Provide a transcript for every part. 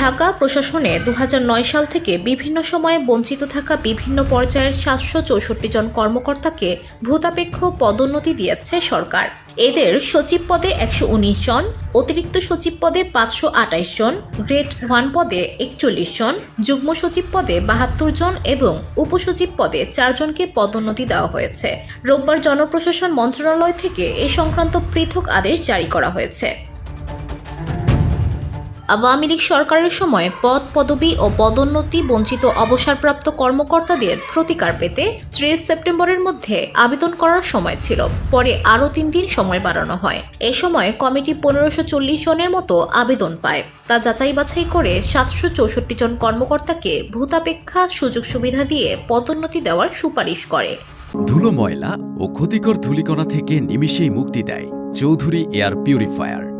ঢাকা প্রশাসনে দু হাজার নয় সাল থেকে বিভিন্ন সময়ে বঞ্চিত থাকা বিভিন্ন পর্যায়ের সাতশো চৌষট্টি জন কর্মকর্তাকে ভূতাপেক্ষ পদোন্নতি দিয়েছে সরকার। এদের সচিব পদে একশো উনিশ জন, অতিরিক্ত সচিব পদে পাঁচশো আটাইশ জন, গ্রেড ওয়ান পদে একচল্লিশ জন, যুগ্ম সচিব পদে বাহাত্তর জন এবং উপসচিব পদে চারজনকে পদোন্নতি দেওয়া হয়েছে। রোববার জনপ্রশাসন মন্ত্রণালয় থেকে এ সংক্রান্ত পৃথক আদেশ জারি করা হয়েছে। আওয়ামী লীগ সরকারের সময় পদ পদবি ও পদোন্নতি বঞ্চিত অবসরপ্রাপ্ত কর্মকর্তাদের প্রতিকার পেতে ত্রিশ সেপ্টেম্বরের মধ্যে আবেদন করার সময় ছিল। পরে আরও তিন দিন সময় বাড়ানো হয়। এ সময় কমিটি পনেরোশো চল্লিশ জনের মতো আবেদন পায়। তা যাচাই বাছাই করে সাতশো চৌষট্টি জন কর্মকর্তাকে ভূতাপেক্ষা সুযোগ সুবিধা দিয়ে পদোন্নতি দেওয়ার সুপারিশ করে। ধুলো ময়লা ও ক্ষতিকর ধূলিকণা থেকে নিমিষেই মুক্তি দেয় চৌধুরী এয়ার পিউরিফায়ার।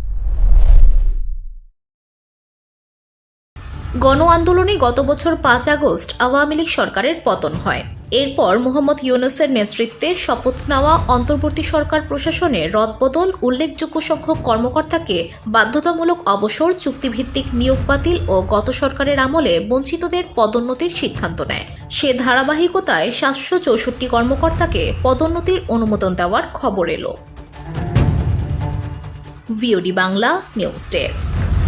গণ আন্দোলনে গত বছর পাঁচ আগস্ট আওয়ামী লীগ সরকারের পতন হয়। এরপর মোহাম্মদ ইউনুসের নেতৃত্বে শপথ নেওয়া অন্তর্বর্তী সরকার প্রশাসনে রদবদল, উল্লেখযোগ্য সংখ্যক কর্মকর্তাকে বাধ্যতামূলক অবসর, চুক্তিভিত্তিক নিয়োগ বাতিল ও গত সরকারের আমলে বঞ্চিতদের পদোন্নতির সিদ্ধান্ত নেয়। সে ধারাবাহিকতায় সাতশো চৌষট্টি কর্মকর্তাকে পদোন্নতির অনুমোদন দেওয়ার খবর এলো। VOD Bangla, news desk.